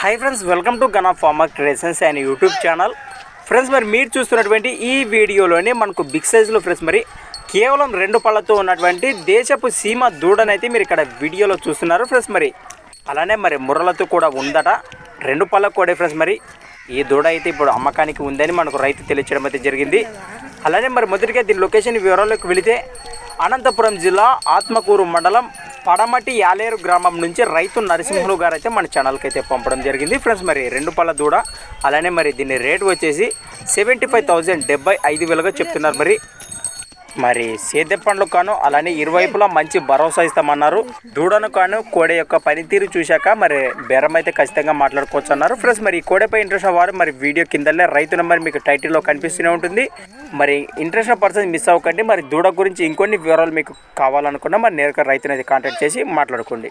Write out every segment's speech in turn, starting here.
Hi friends welcome to Gana pharma creations and YouTube channel friends మరి మీరు చూస్తున్నటువంటి ఈ వీడియోలోనే మనకు బిగ్ సైజులో ఫ్రెండ్స్ మరి కేవలం రెండు పళ్ళతో ఉన్నటువంటి దేశపు సీమ దూడనైతే మీరు ఇక్కడ వీడియోలో చూస్తున్నారు ఫ్రెండ్స్ మరి. అలానే మరి ముర్రలతో కూడా ఉందట. రెండు పళ్ళ కూడా ఫ్రెండ్స్ మరి. ఈ దూడ అయితే ఇప్పుడు అమ్మకానికి ఉందని మనకు రైతు తెలియచేయడం అయితే జరిగింది. అలానే మరి మొదటిగా దీని లొకేషన్ వివరాల్లోకి వెళితే అనంతపురం జిల్లా ఆత్మకూరు మండలం పడమటి యాలేరు గ్రామం నుంచి రైతు నరసింహులు గారు అయితే మన ఛానల్కి అయితే పంపడం జరిగింది. ఫ్రెండ్స్ మరి రెండు పళ్ళ దూడ అలానే మరి దీని రేట్ వచ్చేసి సెవెంటీ ఫైవ్ థౌజండ్ డెబ్బై ఐదు వేలుగా చెప్తున్నారు. మరి మరి సేద్య పండ్లు కాను అలానే ఇరువైపులా మంచి భరోసా ఇస్తామన్నారు. దూడను కాను కోడె యొక్క పనితీరు చూశాక మరి బేరం అయితే ఖచ్చితంగా మాట్లాడుకోవచ్చు అన్నారు ఫ్రెండ్స్ మరి ఈ కోడెపై ఇంట్రెస్ట్ వారు మరి వీడియో కిందలే రైతు నెంబర్ మీకు టైటిల్లో కనిపిస్తూనే ఉంటుంది. మరి ఇంట్రెస్ట్ పర్సన్ మిస్ అవ్వకండి. మరి దూడ గురించి ఇంకొన్ని వివరాలు మీకు కావాలనుకున్నా మరి నేరుగా రైతుని అయితే కాంటాక్ట్ చేసి మాట్లాడుకోండి.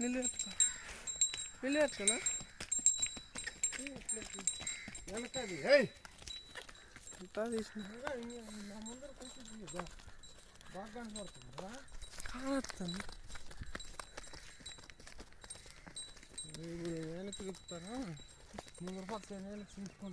నిల్లు ఎత్తుకోనా వెనకది ఏయ్! అంతా తీసిన. బాగా కనపడుతుందా కానొస్తుంది ఇప్పుడు వెనక్కి తిప్పుతారా ముందర పక్క నేను తీసుకుంటా